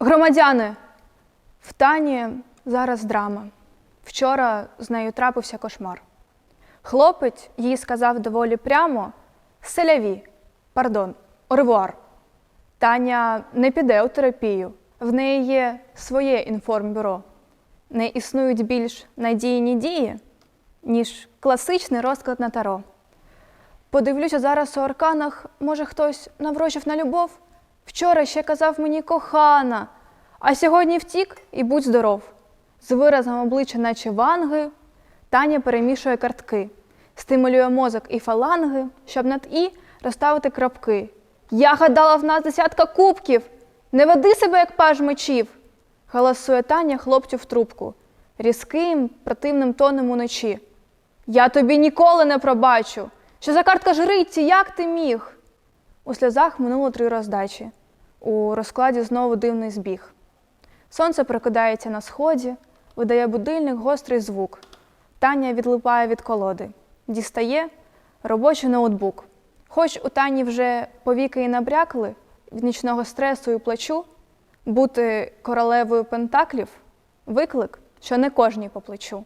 Громадяни, в Тані зараз драма. Вчора з нею трапився кошмар. Хлопець їй сказав доволі прямо селяві, пардон, оревуар. Таня не піде у терапію. В неї є своє інформбюро. Не існують більш надійні дії, ніж класичний розклад на таро. Подивлюся зараз у арканах, може хтось наврочив на любов. Вчора ще казав мені кохана, а сьогодні втік і будь здоров. З виразом обличчя, наче ванги, Таня перемішує картки, стимулює мозок і фаланги, щоб над і розставити крапки. Я гадала в нас десятка кубків. Не веди себе, як паж мечів. Галасує Таня хлопцю в трубку, різким, противним тоном уночі. Я тобі ніколи не пробачу. Що за картка жриці, як ти міг? У сльозах минуло три роздачі. У розкладі знову дивний збіг. Сонце прокидається на сході, видає будильник гострий звук. Таня відлипає від колоди, дістає робочий ноутбук. Хоч у Тані вже повіки і набрякли від нічного стресу і плачу, бути королевою пентаклів виклик, що не кожній по плечу.